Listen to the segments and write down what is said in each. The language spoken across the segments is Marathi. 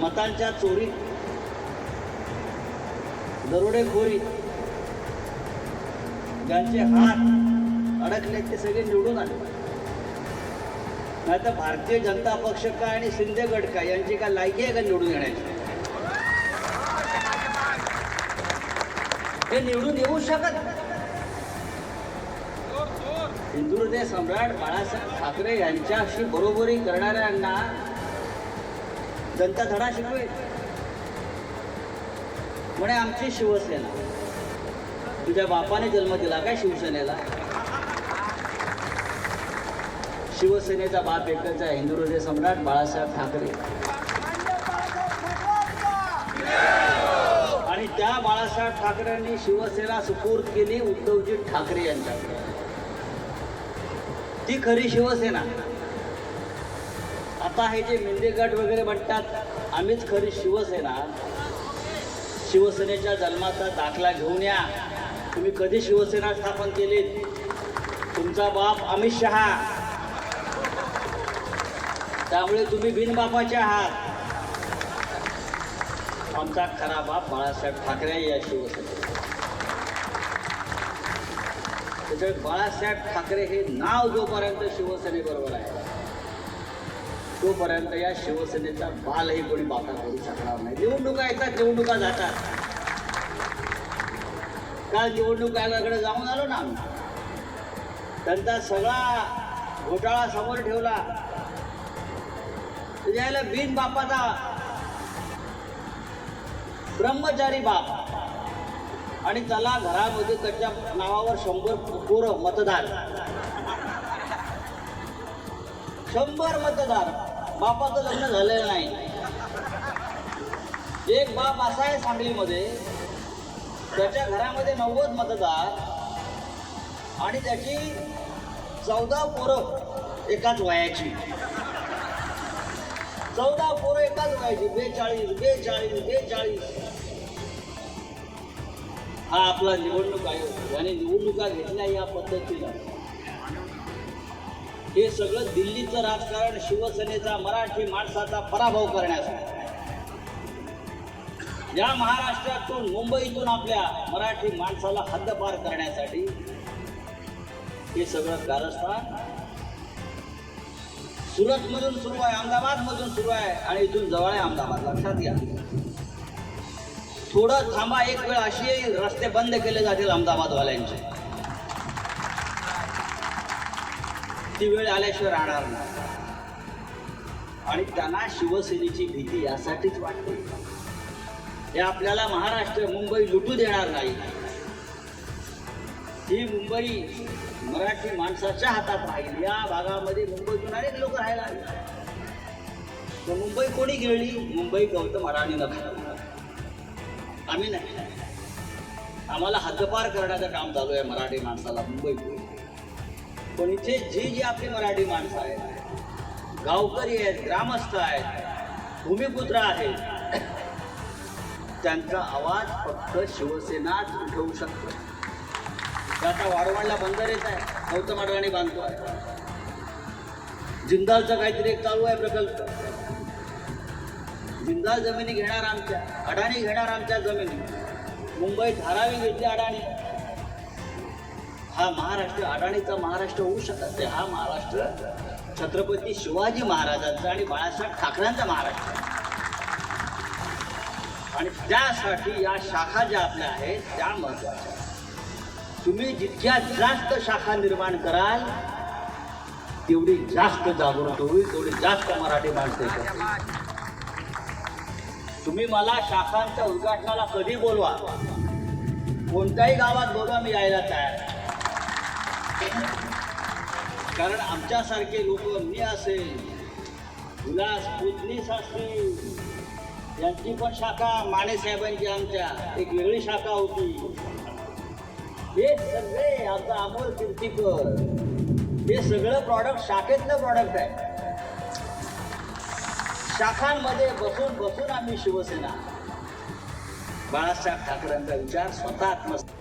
मतांच्या चोरी दरोडेखोरी ज्यांचे हात अडकले ते सगळे निवडून आले. नाही तर भारतीय जनता पक्ष काय आणि शिंदे गट काय? यांची काय लायकी आहे का निवडून येण्याची? हे निवडून येऊ शकत नाही. सम्राट बाळासाहेब ठाकरे यांच्याशी बरोबरी करणाऱ्यांना जनता धडा शिकवेल. म्हणे आमची शिवसेना. तुझ्या बापाने जन्म दिला काय शिवसेनेला? शिवसेनेचा बाप एकचा हिंदू सम्राट बाळासाहेब ठाकरे. आणि त्या बाळासाहेब ठाकरेंनी शिवसेना सुपूर्द केली उद्धवजी ठाकरे यांच्याकडे ती खरी शिवसेना. आता हे जे मिंदे गट वगैरे म्हणतात आम्हीच खरी शिवसेना. शिवसेनेच्या जन्माचा दाखला घेऊन या. तुम्ही कधी शिवसेना स्थापन केली तुमचा बाप अमित शहा. त्यामुळे तुम्ही बिनबापाचे आहात. आमचा खरा बाप बाळासाहेब ठाकरे या शिवसेने त्याच्यामुळे बाळासाहेब ठाकरे हे नाव जोपर्यंत शिवसेनेबरोबर आहे. तोपर्यंत या शिवसेनेचा बालही कोणी बाका करू शकणार नाही. निवडणुका येतात निवडणुका जातात. काल निवडणूक आयोगाकडे जाऊन आलो ना आम्ही. त्यांचा सगळा घोटाळा समोर ठेवला. यायला बिन बापाचा ब्रह्मचारी बाप. आणि त्याला घरामध्ये त्याच्या नावावर शंभर पोरं मतदार शंभर मतदार बापाचं लग्न झालेलं नाही. एक बाप असा आहे सांगलीमध्ये त्याच्या घरामध्ये नव्वद मतदार आणि त्याची चौदा पोरं एकाच वयाची. चौदा पोरं एकाच वयाची बेचाळीस बेचाळीस बेचाळीस. हा आपला निवडणूक आयोग. याने निवडणुका घेतल्या या पद्धतीनं. हे सगळं दिल्लीचं राजकारण शिवसेनेचा मराठी माणसाचा पराभव करण्यासाठी या महाराष्ट्रातून मुंबईतून आपल्या मराठी माणसाला हद्दपार करण्यासाठी हे सगळं कारस्थान सुरतमधून सुरू आहे अहमदाबादमधून सुरू आहे आणि इथून जवळ आहे अहमदाबाद. लक्षात घ्या. थोडं थांबा एक वेळ अशी रस्ते बंद केले जातील अहमदाबादवाल्यांचे. ती वेळ आल्याशिवाय राहणार नाही. आणि त्यांना शिवसेनेची भीती यासाठीच वाटते. हे आपल्याला महाराष्ट्र मुंबई लुटू देणार नाही. ही मुंबई मराठी माणसाच्या हातात राहील. या भागामध्ये मुंबईतून अनेक लोक राहायला तर मुंबई कोणी गिळली मुंबई गौतम अडाणीनं खाल्ली आम्ही नाही. आम्हाला हद्दपार करण्याचं काम चालू आहे मराठी माणसाला मुंबईतून. पण इथे जी जी आपली मराठी माणसं आहेत. गावकरी आहेत ग्रामस्थ आहेत भूमिपुत्र आहेत. त्यांचा आवाज फक्त शिवसेनाच उठवू शकतो. आता वारवाडला बंदर येत आहे. गौतम अडवाणी आहे. जिंदालचा काहीतरी एक चालू आहे प्रकल्प. जिंदाल जमिनी घेणार आमच्या अडाणी घेणार आमच्या जमिनी. मुंबईत धारावी घेतली अडाणी. हा महाराष्ट्र अडाणीचा महाराष्ट्र होऊ शकत नाही. हा महाराष्ट्र छत्रपती शिवाजी महाराजांचा आणि बाळासाहेब ठाकरेंचा महाराष्ट्र आणि त्यासाठी या शाखा ज्या आपल्या आहेत त्या महत्त्वाच्या तुम्ही जितक्या जास्त शाखा निर्माण कराल तेवढी जास्त जागृत होईल तेवढी जास्त मराठी माणसे तुम्ही मला शाखांच्या उद्घाटनाला कधी बोलवा? कोणत्याही गावात बोलवा मी यायला तयार आहे. कारण आमच्यासारखे लोक मी असेल विलास पुतनीस असतील यांची पण शाखा माने साहेबांची आमच्या. एक वेगळी शाखा होती. हे सगळे आमचा अमोल कीर्तीकर. हे सगळं प्रॉडक्ट शाखेतलं प्रॉडक्ट आहे. शाखांमध्ये बसून बसून आम्ही शिवसेना. बाळासाहेब ठाकरेंचा विचार स्वतः आत्मसात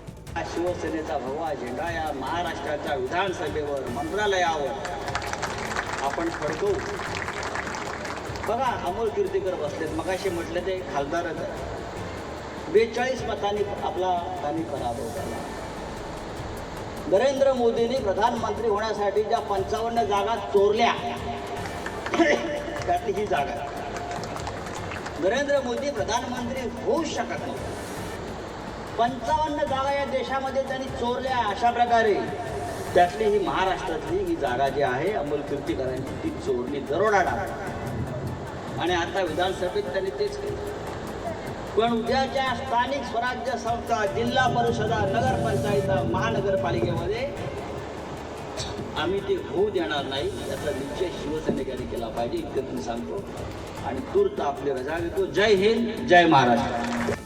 शिवसेनेचा भगवा झेंडा या महाराष्ट्राच्या विधानसभेवर मंत्रालयावर आपण फडकवू बघा अमोल कीर्तीकर बसलेत. मगाशी म्हटलं ते खासदारच आहे बेचाळीस मतांनी आपला त्यांनी पराभव झाला नरेंद्र मोदींनी प्रधानमंत्री होण्यासाठी ज्या पंचावन्न जागा चोरल्या त्यातली ही जागा. नरेंद्र मोदी प्रधानमंत्री होऊ शकत नव्हते. पंचावन्न जागा या देशामध्ये त्यांनी चोरल्या अशा प्रकारे. त्यातली ही महाराष्ट्रातली ही जागा जी आहे अमोल कीर्तीकरांची ती चोरली दरोडा टाकला आणि आता विधानसभेत त्यांनी तेच केलं. पण उद्याच्या स्थानिक स्वराज्य संस्था जिल्हा परिषदा नगरपंचायत महानगरपालिकेमध्ये आम्ही ते होऊ देणार नाही याचा निश्चय शिवसैनिकांनी केला पाहिजे इतकं मी सांगतो. आणि तूर्त आपली रजा घेतो. जय हिंद जय महाराष्ट्र.